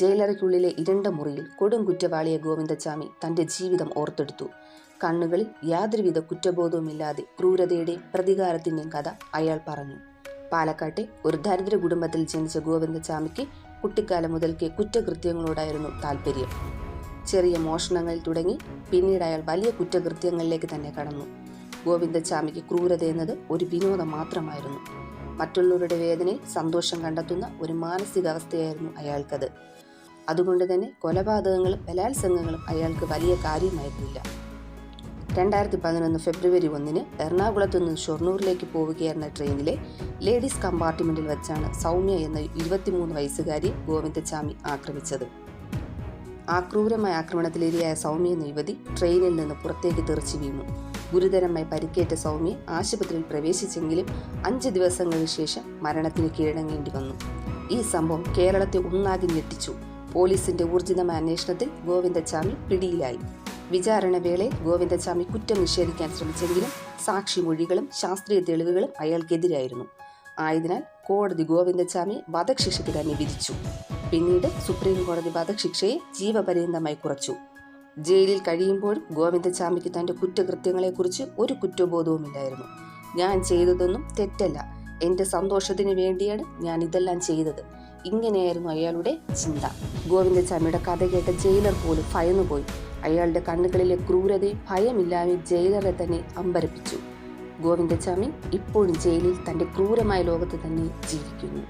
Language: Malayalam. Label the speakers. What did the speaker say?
Speaker 1: ജയിലറയ്ക്കുള്ളിലെ ഇരുണ്ട മുറിയിൽ കൊടും കുറ്റവാളിയെ ഗോവിന്ദച്ചാമി തന്റെ ജീവിതം ഓർത്തെടുത്തു. കണ്ണുകളിൽ യാതൊരുവിധ കുറ്റബോധവുമില്ലാതെ ക്രൂരതയുടെയും പ്രതികാരത്തിന്റെയും കഥ അയാൾ പറഞ്ഞു. പാലക്കാട്ടെ ഒരു ദരിദ്ര കുടുംബത്തിൽ ജനിച്ച ഗോവിന്ദച്ചാമിക്ക് കുട്ടിക്കാലം മുതൽക്കേ കുറ്റകൃത്യങ്ങളോടായിരുന്നു താല്പര്യം ചെറിയ മോഷണങ്ങളിൽ തുടങ്ങി പിന്നീട് അയാൾ വലിയ കുറ്റകൃത്യങ്ങളിലേക്ക് തന്നെ കടന്നു. ഗോവിന്ദച്ചാമിക്ക് ക്രൂരത എന്നത് ഒരു വിനോദം മാത്രമായിരുന്നു. മറ്റുള്ളവരുടെ വേദനയിൽ സന്തോഷം കണ്ടെത്തുന്ന ഒരു മാനസികാവസ്ഥയായിരുന്നു അയാൾക്കത്. അതുകൊണ്ട് തന്നെ കൊലപാതകങ്ങളും ബലാത്സംഗങ്ങളും അയാൾക്ക് വലിയ കാര്യമായിരുന്നില്ല രണ്ടായിരത്തി പതിനൊന്ന് ഫെബ്രുവരി ഒന്നിന് എറണാകുളത്തു നിന്ന് ഷൊർണൂരിലേക്ക് പോവുകയായിരുന്ന ട്രെയിനിലെ ലേഡീസ് കമ്പാർട്ട്മെന്റിൽ വെച്ചാണ് സൗമ്യ എന്ന ഇരുപത്തിമൂന്ന് വയസ്സുകാരി ഗോവിന്ദച്ചാമി ആക്രമിച്ചത്. ആക്രൂരമായ ക്രൂരമായ ആക്രമണത്തിലിരയായ സൗമ്യ എന്ന യുവതി ട്രെയിനിൽ നിന്ന് പുറത്തേക്ക് തെറിച്ചു വീണു. ഗുരുതരമായി പരിക്കേറ്റ സൗമ്യ ആശുപത്രിയിൽ പ്രവേശിച്ചെങ്കിലും അഞ്ച് ദിവസങ്ങൾക്ക് ശേഷം മരണത്തിന് കീഴടങ്ങേണ്ടി വന്നു. ഈ സംഭവം കേരളത്തെ ഒന്നാകെ ഞെട്ടിച്ചു. പോലീസിന്റെ ഊർജിതമായ അന്വേഷണത്തിൽ ഗോവിന്ദസ്വാമി പിടിയിലായി. വിചാരണ വേളയിൽ ഗോവിന്ദസ്വാമി കുറ്റം നിഷേധിക്കാൻ ശ്രമിച്ചെങ്കിലും സാക്ഷി മൊഴികളും ശാസ്ത്രീയ തെളിവുകളും അയാൾക്കെതിരായിരുന്നു. ആയതിനാൽ കോടതി ഗോവിന്ദസ്വാമി വധശിക്ഷയ്ക്ക് തന്നെ വിധിച്ചു. പിന്നീട് സുപ്രീം കോടതി വധശിക്ഷയെ ജീവപര്യന്തമായി കുറച്ചു. ജയിലിൽ കഴിയുമ്പോഴും ഗോവിന്ദസ്വാമിക്ക് തന്റെ കുറ്റകൃത്യങ്ങളെക്കുറിച്ച് ഒരു കുറ്റബോധവുമില്ലായിരുന്നു. ഞാൻ ചെയ്തതൊന്നും തെറ്റല്ല. എന്റെ സന്തോഷത്തിന് വേണ്ടിയാണ് ഞാൻ ഇതെല്ലാം ചെയ്തത്. ഇങ്ങനെയായിരുന്നു അയാളുടെ ചിന്ത. ഗോവിന്ദസ്വാമിയുടെ കഥ കേട്ട ജയിലർ പോലും ഭയന്നുപോയി. അയാളുടെ കണ്ണുകളിലെ ക്രൂരതയും ഭയമില്ലാതെ ജയിലറെ തന്നെ അമ്പരപ്പിച്ചു. ഗോവിന്ദസ്വാമി ഇപ്പോഴും ജയിലിൽ തന്റെ ക്രൂരമായ ലോകത്ത് തന്നെ ജീവിക്കുന്നു.